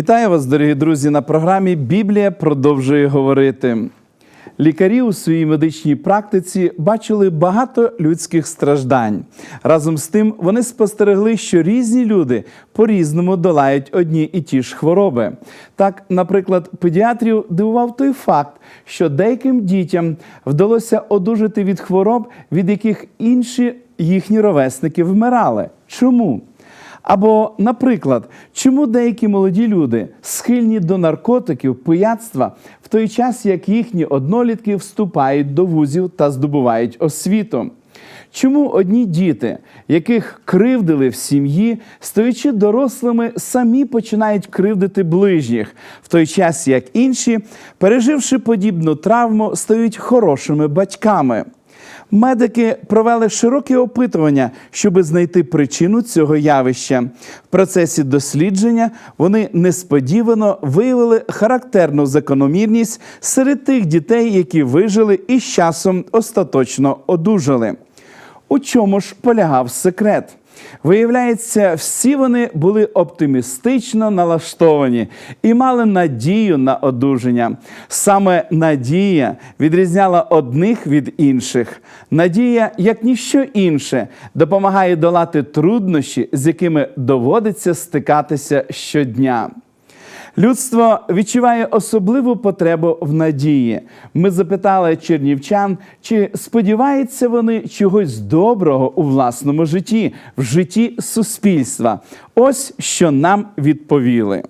Вітаю вас, дорогі друзі, на програмі Біблія продовжує говорити. Лікарі у своїй медичній практиці бачили багато людських страждань. Разом з тим вони спостерегли, що різні люди по-різному долають одні і ті ж хвороби. Так, наприклад, педіатрів дивував той факт, що деяким дітям вдалося одужати від хвороб, від яких інші їхні ровесники вмирали. Чому? Або, наприклад, чому деякі молоді люди схильні до наркотиків, пияцтва, в той час як їхні однолітки вступають до вузів та здобувають освіту? Чому одні діти, яких кривдили в сім'ї, стоячи дорослими, самі починають кривдити ближніх, в той час як інші, переживши подібну травму, стають хорошими батьками? Медики провели широке опитування, щоб знайти причину цього явища. В процесі дослідження вони несподівано виявили характерну закономірність серед тих дітей, які вижили і з часом остаточно одужали. У чому ж полягав секрет? Виявляється, всі вони були оптимістично налаштовані і мали надію на одужання. Саме надія відрізняла одних від інших. Надія, як ніщо інше, допомагає долати труднощі, з якими доводиться стикатися щодня. Людство відчуває особливу потребу в надії. Ми запитали чернівчан, чи сподіваються вони чогось доброго у власному житті, в житті суспільства. Ось що нам відповіли.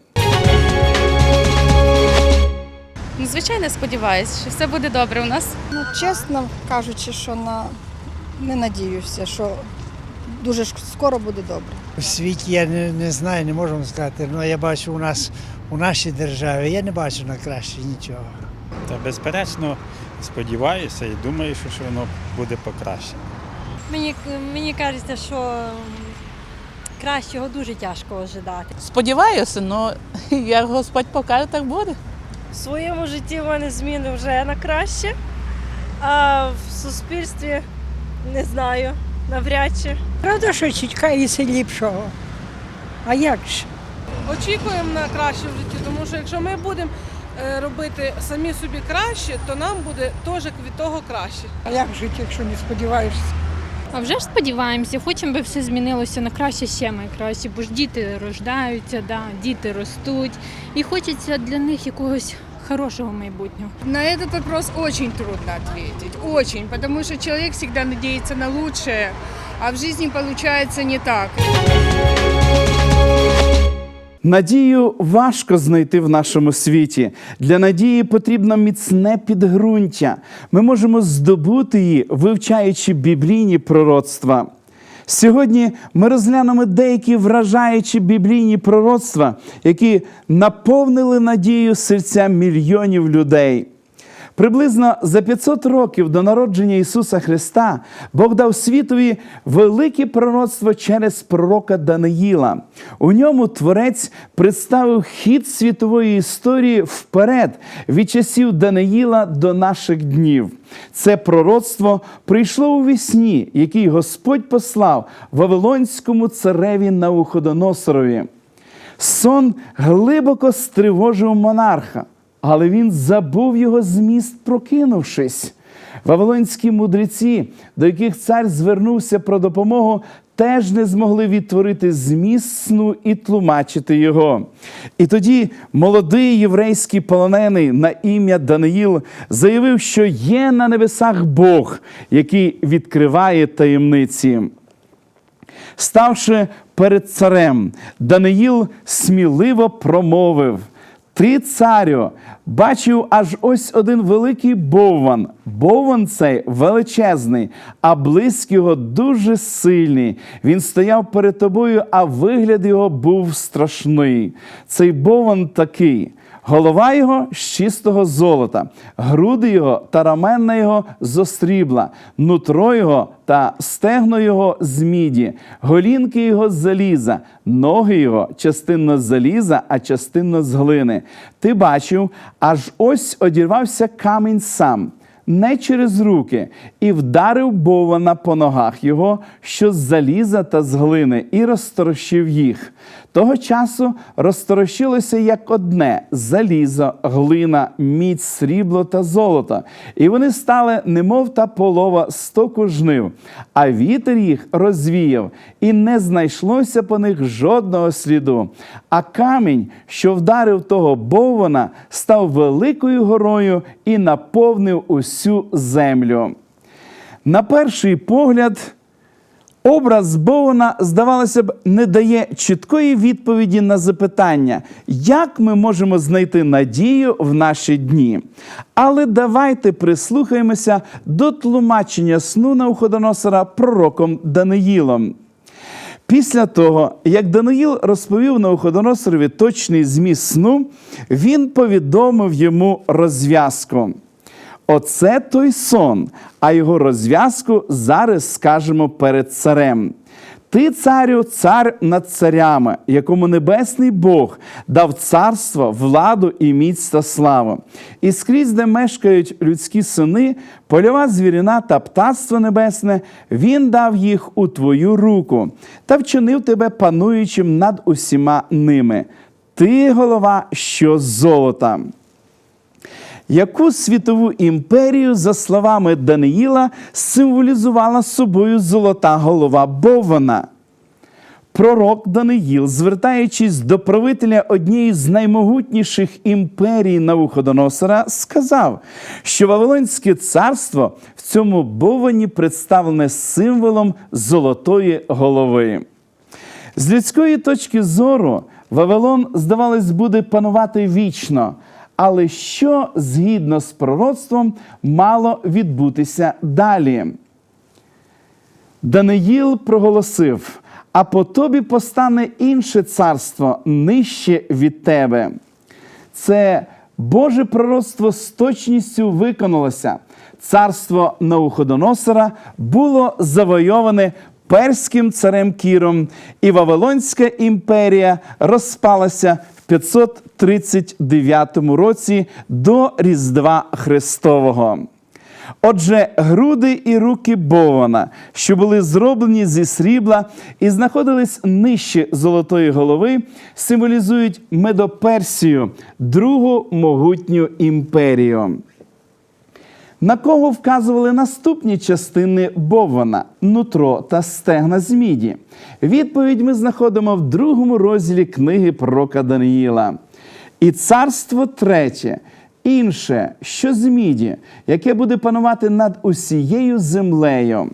Ну, звичайно, сподіваюся, що все буде добре у нас. Ну, чесно кажучи, що на не надіюся, що дуже скоро буде добре. У світі я не, не знаю, не можу сказати. але я бачу у нас у нашій державі, я не бачу на краще нічого. Та безперечно сподіваюся і думаю, що, що воно буде покраще. Мені, мені кажеться, що кращого дуже тяжко ожидати. Сподіваюся, але як Господь покаже, так буде. В своєму житті в мене зміни вже на краще, а в суспільстві не знаю, навряд чи. Правда, що чекається ліпшого. А як ж? Очікуємо на краще в житті, тому що якщо ми будемо е, робити самі собі краще, то нам буде теж від того краще. А як жити, якщо не сподіваєшся? А вже ж сподіваємося, хочемо, би все змінилося на краще ще найкраще, бо ж діти рождаються, да, діти ростуть, і хочеться для них якогось хорошого майбутнього. На этот вопрос очень трудно ответить, очень, потому что человек всегда надеется на лучшее, а в жизни получается не так. Надію важко знайти в нашому світі. Для надії потрібно міцне підґрунтя. Ми можемо здобути її, вивчаючи біблійні пророцтва. Сьогодні ми розглянемо деякі вражаючі біблійні пророцтва, які наповнили надію серця мільйонів людей. Приблизно за 500 років до народження Ісуса Христа Бог дав світові велике пророцтво через пророка Даниїла. У ньому Творець представив хід світової історії вперед від часів Даниїла до наших днів. Це пророцтво прийшло у вісні, який Господь послав Вавилонському цареві Науходоносорові. Сон глибоко стривожив монарха, але він забув його зміст, прокинувшись. Вавилонські мудреці, до яких цар звернувся про допомогу, теж не змогли відтворити зміст сну і тлумачити його. І тоді молодий єврейський полонений на ім'я Даниїл заявив, що є на небесах Бог, який відкриває таємниці. Ставши перед царем, Даниїл сміливо промовив: Ти, царю, бачив аж ось один великий бовван. Бовван цей величезний, а близькі його дуже сильний. Він стояв перед тобою, а вигляд його був страшний. Цей бовван такий. Голова його з чистого золота, груди його та рамена його з острібла, нутро його та стегно його з міді, голінки його з заліза, ноги його частинно з заліза, а частинно з глини. Ти бачив, аж ось одірвався камінь сам. Не через руки, і вдарив Бована по ногах його, що з заліза та з глини, і розтрощив їх. Того часу розторощилося як одне залізо, глина, мідь, срібло та золото, і вони стали немов та полова стоку жнив, а вітер їх розвіяв, і не знайшлося по них жодного сліду. А камінь, що вдарив того боввана, став великою горою і наповнив усю землю. На перший погляд, образ Боуна, здавалося б, не дає чіткої відповіді на запитання, як ми можемо знайти надію в наші дні. Але давайте прислухаємося до тлумачення сну Навуходоносора пророком Даниїлом. Після того, як Даниїл розповів Навуходоносорові точний зміст сну, він повідомив йому розв'язку. Оце той сон, а його розв'язку зараз скажемо перед царем. Ти, царю, цар над царями, якому небесний Бог дав царство, владу і міць та славу. І скрізь, де мешкають людські сини, польова звірина та птаство небесне, він дав їх у твою руку та вчинив тебе пануючим над усіма ними. Ти голова, що золота. Яку світову імперію, за словами Даниїла, символізувала собою золота голова Бована? Пророк Даниїл, звертаючись до правителя однієї з наймогутніших імперій Навуходоносора, сказав, що Вавилонське царство в цьому бовані представлене символом золотої голови. З людської точки зору, Вавилон, здавалось, буде панувати вічно. Але що згідно з пророцтвом мало відбутися далі? Даниїл проголосив: а по тобі постане інше царство нижче від тебе. Це Боже пророцтво з точністю виконалося. Царство Науходоносора було завойоване перським царем Кіром, і Вавилонська імперія розпалася 539 році до Різдва Христового. Отже, груди і руки Бована, що були зроблені зі срібла і знаходились нижче золотої голови, символізують Медоперсію, другу могутню імперію. На кого вказували наступні частини Бована, нутро та стегна з міді? Відповідь ми знаходимо в другому розділі книги пророка Даниїла. І царство третє, інше, що з міді, яке буде панувати над усією землею.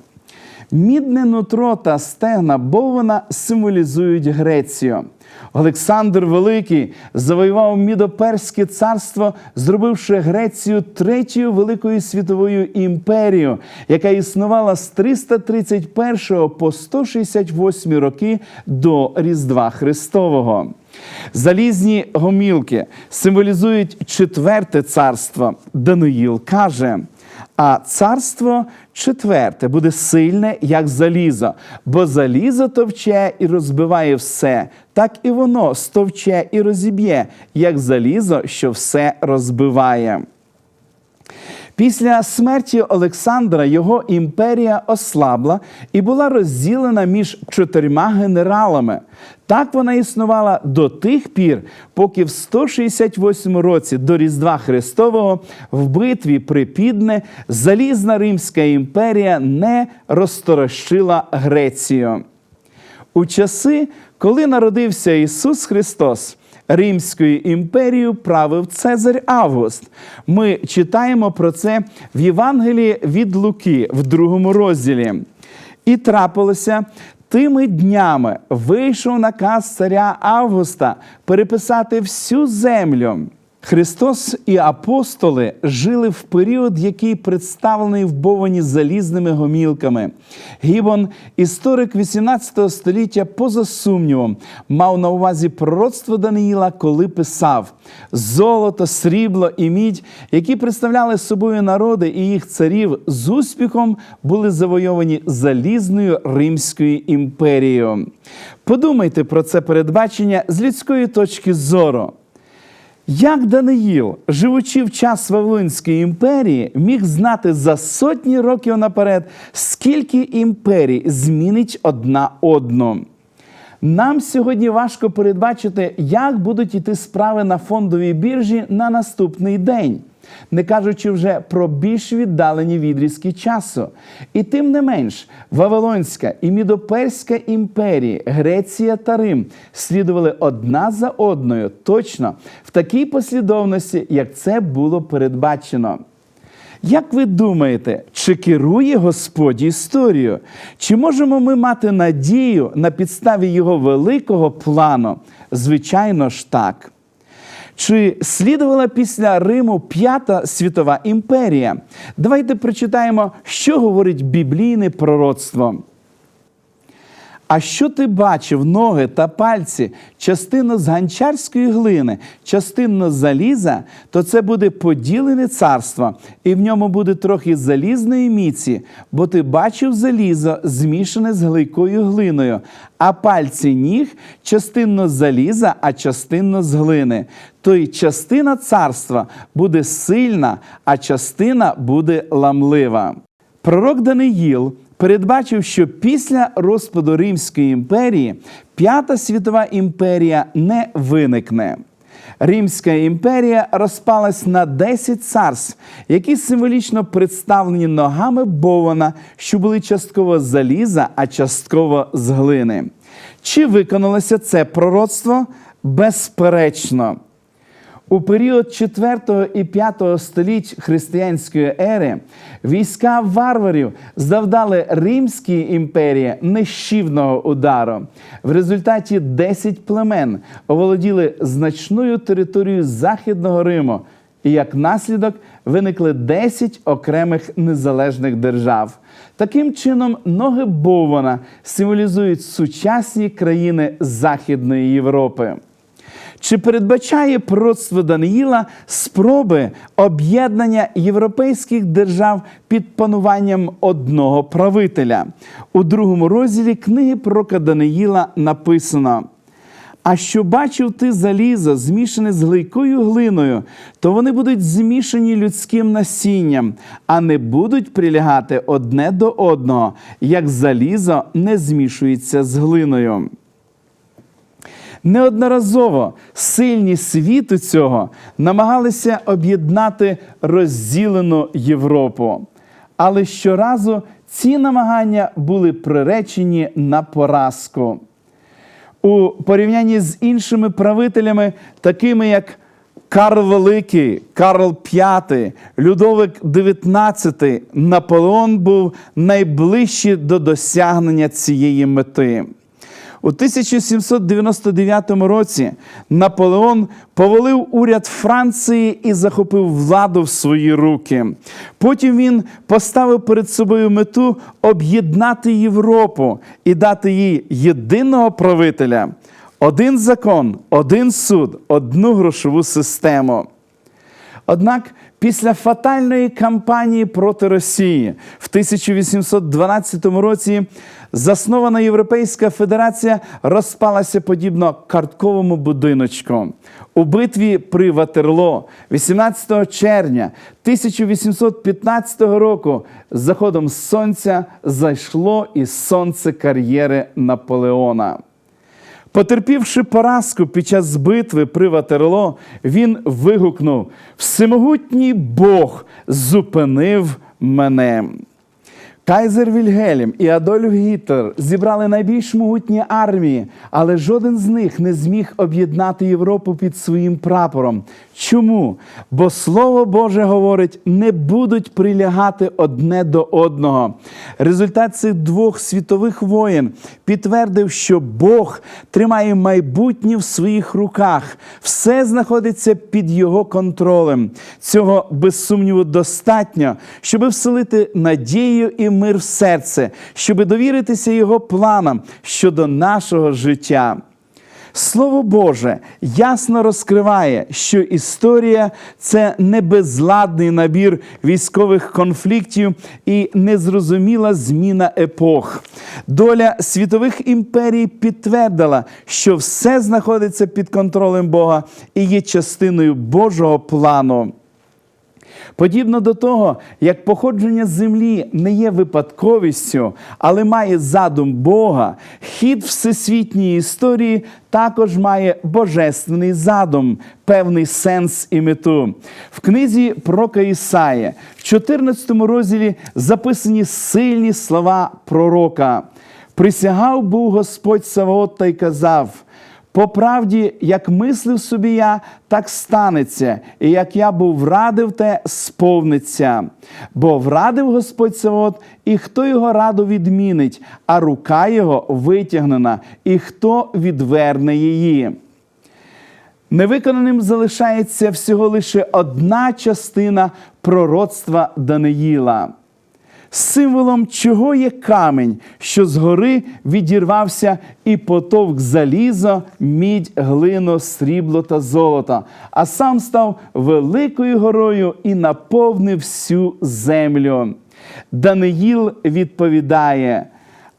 Мідне нутро та стегна Бована символізують Грецію. Олександр Великий завоював Мідоперське царство, зробивши Грецію третьою великою світовою імперією, яка існувала з 331 по 168 роки до Різдва Христового. Залізні гомілки символізують четверте царство. Даниїл каже. А царство четверте буде сильне, як залізо, бо залізо товче і розбиває все, так і воно стовче і розіб'є, як залізо, що все розбиває. Після смерті Олександра його імперія ослабла і була розділена між чотирма генералами. Так вона існувала до тих пір, поки в 168 році до Різдва Христового в битві при Підне залізна Римська імперія не розторощила Грецію. У часи, коли народився Ісус Христос, Римською імперією правив Цезарь Август. Ми читаємо про це в Євангелії від Луки в другому розділі. І трапилося. Тими днями вийшов наказ царя Августа переписати всю землю. Христос і апостоли жили в період, який представлений в Бовані залізними гомілками. Гібон, історик 18 століття, поза сумнівом, мав на увазі пророцтво Даниїла, коли писав: золото, срібло і мідь, які представляли собою народи і їх царів, з успіхом були завойовані залізною Римською імперією. Подумайте про це передбачення з людської точки зору. Як Даниїл, живучи в час Вавилонської імперії, міг знати за сотні років наперед, скільки імперій змінить одна одну? Нам сьогодні важко передбачити, як будуть іти справи на фондовій біржі на наступний день, не кажучи вже про більш віддалені відрізки часу. І тим не менш, Вавилонська і Мідоперська імперії, Греція та Рим слідували одна за одною точно в такій послідовності, як це було передбачено. Як ви думаєте, чи керує Господь історією? Чи можемо ми мати надію на підставі його великого плану? Звичайно ж так. Чи слідувала після Риму П'ята світова імперія? Давайте прочитаємо, що говорить біблійне пророцтво. А що ти бачив ноги та пальці, частину з ганчарської глини, частину з заліза, то це буде поділене царство, і в ньому буде трохи залізної міці, бо ти бачив залізо, змішане з гликою глиною, а пальці ніг частинно з заліза, а частинно з глини. То й частина царства буде сильна, а частина буде ламлива. Пророк Даниїл передбачив, що після розпаду Римської імперії П'ята світова імперія не виникне. Римська імперія розпалась на 10 царств, які символічно представлені ногами Бована, що були частково з заліза, а частково з глини. Чи виконалося це пророцтво? Безперечно. У період 4 і 5 століть християнської ери війська варварів завдали Римській імперії нищівного удару. В результаті 10 племен оволоділи значною територією Західного Риму, і як наслідок виникли 10 окремих незалежних держав. Таким чином, ноги Бована символізують сучасні країни Західної Європи. Чи передбачає пророцтво Даниїла спроби об'єднання європейських держав під пануванням одного правителя? У другому розділі книги пророка Даниїла написано. А що бачив ти залізо, змішане з гликою глиною, то вони будуть змішані людським насінням, а не будуть прилягати одне до одного, як залізо не змішується з глиною. Неодноразово сильні світу цього намагалися об'єднати розділену Європу. Але щоразу ці намагання були приречені на поразку. У порівнянні з іншими правителями, такими як Карл Великий, Карл V, Людовик XIX, Наполеон був найближчий до досягнення цієї мети. У 1799 році Наполеон повалив уряд Франції і захопив владу в свої руки. Потім він поставив перед собою мету об'єднати Європу і дати їй єдиного правителя, один закон, один суд, одну грошову систему. Однак після фатальної кампанії проти Росії в 1812 році заснована Європейська Федерація розпалася подібно картковому будиночку. У битві при Ватерло 18 червня 1815 року з заходом сонця зайшло і сонце кар'єри Наполеона. Потерпівши поразку під час битви при Ватерло, він вигукнув: Всемогутній Бог зупинив мене. Кайзер Вільгельм і Адольф Гітлер зібрали найбільш могутні армії, але жоден з них не зміг об'єднати Європу під своїм прапором. Чому? Бо Слово Боже говорить, не будуть прилягати одне до одного. Результат цих двох світових воєн підтвердив, що Бог тримає майбутнє в своїх руках. Все знаходиться під його контролем. Цього без сумніву достатньо, щоб вселити надію і мир в серце, щоб довіритися його планам щодо нашого життя. Слово Боже ясно розкриває, що історія це не безладний набір військових конфліктів і незрозуміла зміна епох. Доля світових імперій підтвердила, що все знаходиться під контролем Бога і є частиною Божого плану. Подібно до того, як походження землі не є випадковістю, але має задум Бога, хід всесвітньої історії також має божественний задум, певний сенс і мету. В книзі пророка Ісая, в 14 розділі записані сильні слова пророка. Присягав був Господь Саваот та й казав. По правді, як мислив собі я, так станеться, і як я був врадив, те сповниться. Бо врадив Господь Савот, і хто його раду відмінить, а рука його витягнена, і хто відверне її. Невиконаним залишається всього лише одна частина пророцтва Даниїла. Символом чого є камінь, що згори відірвався і потовк залізо, мідь, глино, срібло та золото, а сам став великою горою і наповнив всю землю. Даниїл відповідає.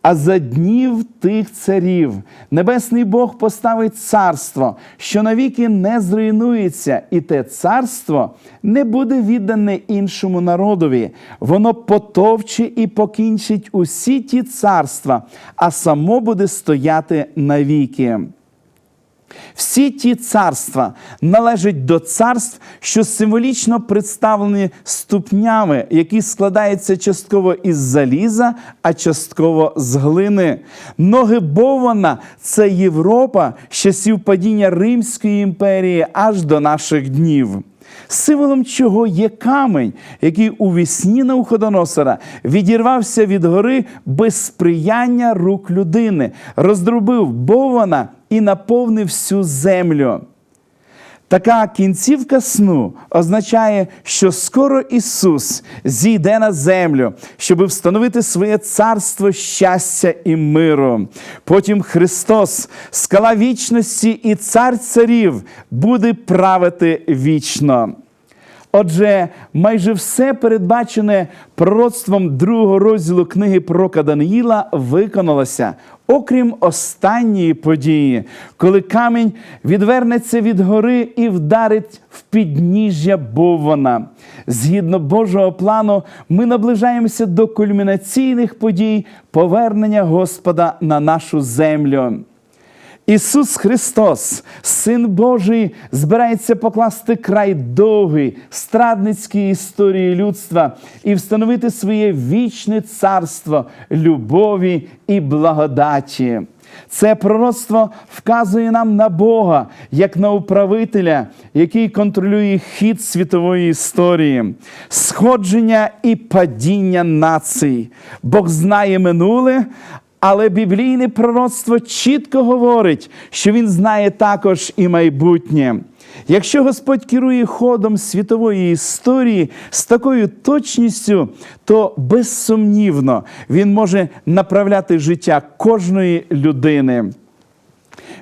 А за днів тих царів небесний Бог поставить царство, що навіки не зруйнується, і те царство не буде віддане іншому народові. Воно потовче і покінчить усі ті царства, а само буде стояти навіки. Всі ті царства належать до царств, що символічно представлені ступнями, які складаються частково із заліза, а частково з глини. Ноги Бована це Європа з часів падіння Римської імперії аж до наших днів. Символом чого є камень, який у вісні Навуходоносора відірвався від гори без сприяння рук людини, роздробив Бована і наповнив всю землю. Така кінцівка сну означає, що скоро Ісус зійде на землю, щоб встановити своє царство щастя і миру. Потім Христос, скала вічності і цар царів, буде правити вічно. Отже, майже все передбачене пророцтвом другого розділу книги пророка Даниїла виконалося, окрім останньої події, коли камінь відвернеться від гори і вдарить в підніжжя Бована, Згідно Божого плану, ми наближаємося до кульмінаційних подій повернення Господа на нашу землю. Ісус Христос, Син Божий, збирається покласти край довгій страдницькій історії людства і встановити своє вічне царство любові і благодаті. Це пророцтво вказує нам на Бога як на управителя, який контролює хід світової історії, сходження і падіння націй. Бог знає минуле, але біблійне пророцтво чітко говорить, що він знає також і майбутнє. Якщо Господь керує ходом світової історії з такою точністю, то безсумнівно він може направляти життя кожної людини.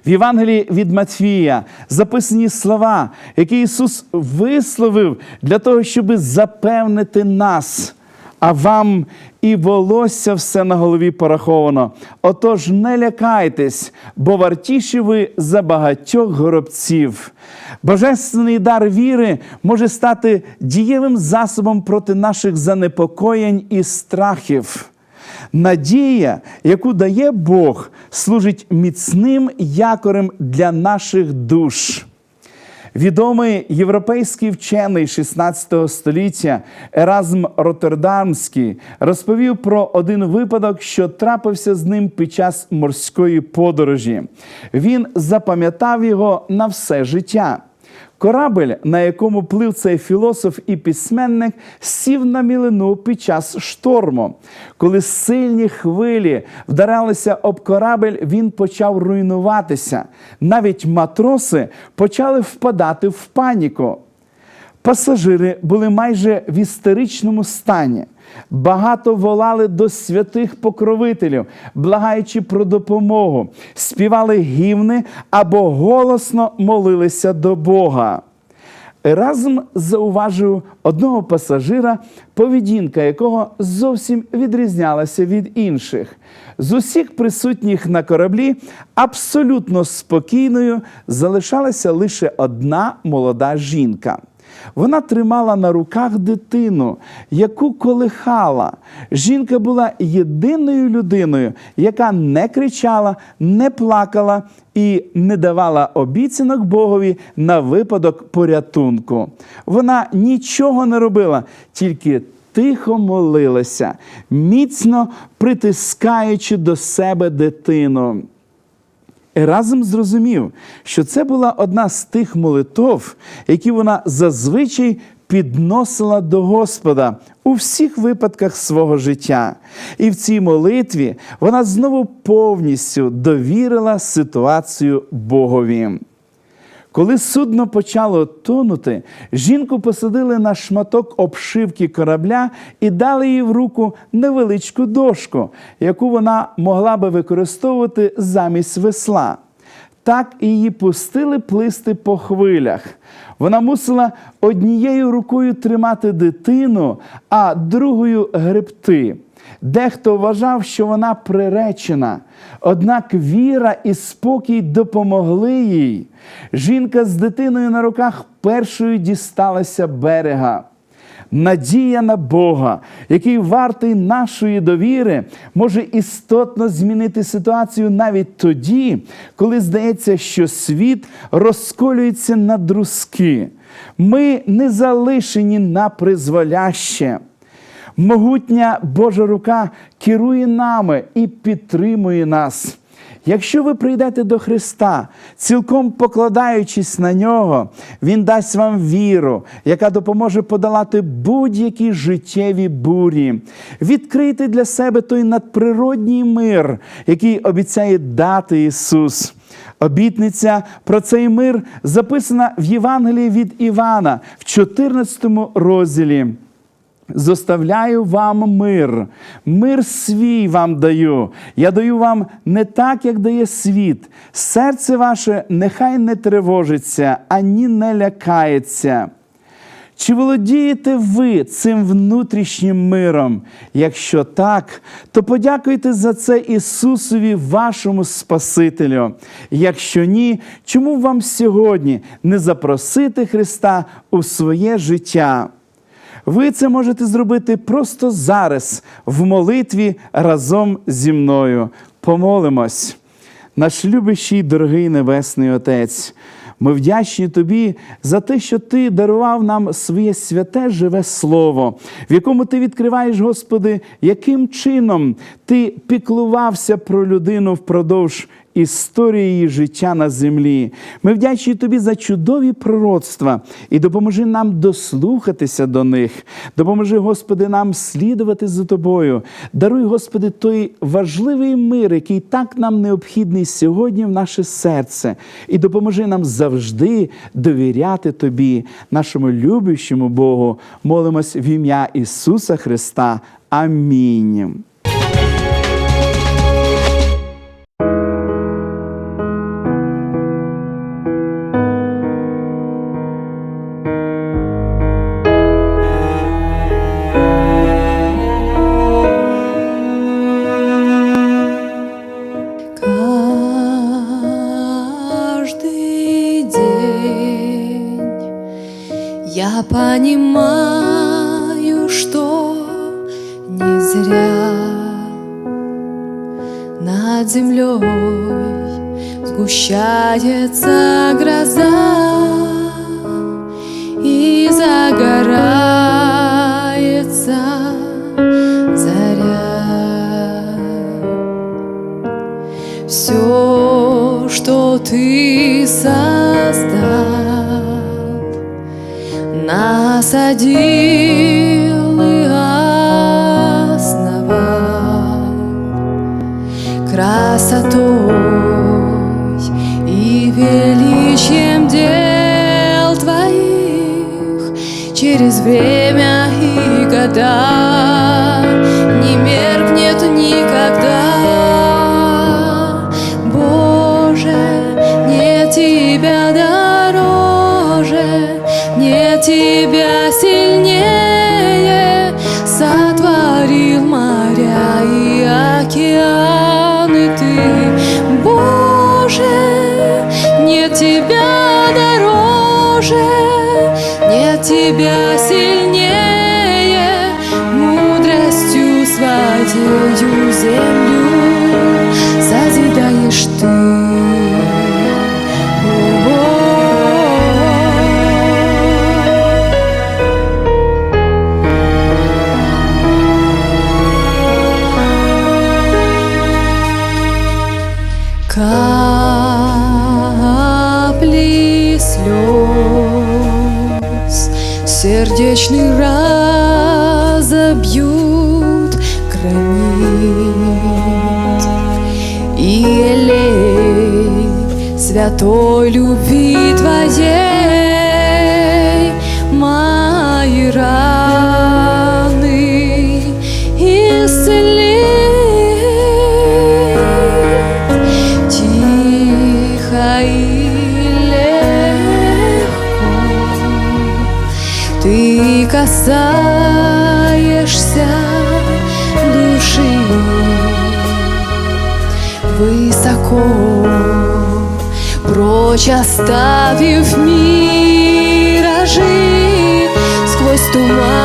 В Євангелії від Матфія записані слова, які Ісус висловив для того, щоб запевнити нас. А вам і волосся все на голові пораховано. Отож, не лякайтесь, бо вартіші ви за багатьох горобців. Божественний дар віри може стати дієвим засобом проти наших занепокоєнь і страхів. Надія, яку дає Бог, служить міцним якорем для наших душ. Відомий європейський вчений 16 століття Еразм Роттердамський розповів про один випадок, що трапився з ним під час морської подорожі. Він запам'ятав його на все життя. Корабель, на якому плив цей філософ і письменник, сів на мілину під час шторму. Коли сильні хвилі вдаралися об корабель, він почав руйнуватися. Навіть матроси почали впадати в паніку. Пасажири були майже в істеричному стані. Багато волали до святих покровителів, благаючи про допомогу, співали гімни або голосно молилися до Бога. Еразм зауважив одного пасажира, поведінка якого зовсім відрізнялася від інших. З усіх присутніх на кораблі абсолютно спокійною залишалася лише одна молода жінка. Вона тримала на руках дитину, яку колихала. Жінка була єдиною людиною, яка не кричала, не плакала і не давала обіцянок Богові на випадок порятунку. Вона нічого не робила, тільки тихо молилася, міцно притискаючи до себе дитину. Еразм зрозумів, що це була одна з тих молитов, які вона зазвичай підносила до Господа у всіх випадках свого життя. І в цій молитві вона знову повністю довірила ситуацію Богові. Коли судно почало тонути, жінку посадили на шматок обшивки корабля і дали їй в руку невеличку дошку, яку вона могла би використовувати замість весла. Так її пустили плисти по хвилях. Вона мусила однією рукою тримати дитину, а другою гребти. Дехто вважав, що вона приречена, однак віра і спокій допомогли їй. Жінка з дитиною на руках першою дісталася берега. Надія на Бога, який вартий нашої довіри, може істотно змінити ситуацію навіть тоді, коли здається, що світ розколюється на друзки. Ми не залишені на призволяще. Могутня Божа рука керує нами і підтримує нас. Якщо ви прийдете до Христа, цілком покладаючись на нього, Він дасть вам віру, яка допоможе подолати будь-які життєві бурі. Відкрийте для себе той надприродній мир, який обіцяє дати Ісус. Обітниця про цей мир записана в Євангелії від Івана в 14 розділі. Зоставляю вам мир, мир свій вам даю. Я даю вам не так, як дає світ. Серце ваше нехай не тривожиться, ані не лякається. Чи володієте ви цим внутрішнім миром? Якщо так, то подякуйте за це Ісусові, вашому Спасителю. Якщо ні, чому вам сьогодні не запросити Христа у своє життя? Ви це можете зробити просто зараз, в молитві разом зі мною. Помолимось. Наш любящий, дорогий Небесний Отець. Ми вдячні тобі за те, що ти дарував нам своє святе живе слово, в якому ти відкриваєш, Господи, яким чином ти піклувався про людину впродовж історії життя на землі. Ми вдячні тобі за чудові пророцтва і допоможи нам дослухатися до них. Допоможи, Господи, нам слідувати за тобою. Даруй, Господи, той важливий мир, який так нам необхідний сьогодні в наше серце, і допоможи нам завжди довіряти Тобі, нашому любящому Богу. Молимось в ім'я Ісуса Христа. Амінь. Через время и года не меркнет никогда. Капли слез сердечный разобьют гранит. И елей святой любви твоей прочь оставив миражи сквозь туманы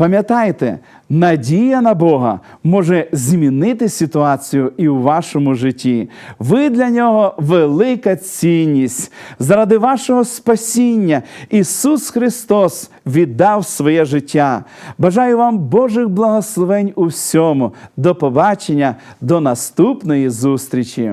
Пам'ятайте, надія на Бога може змінити ситуацію і у вашому житті. Ви для нього велика цінність. Заради вашого спасіння Ісус Христос віддав своє життя. Бажаю вам Божих благословень у всьому. До побачення, до наступної зустрічі!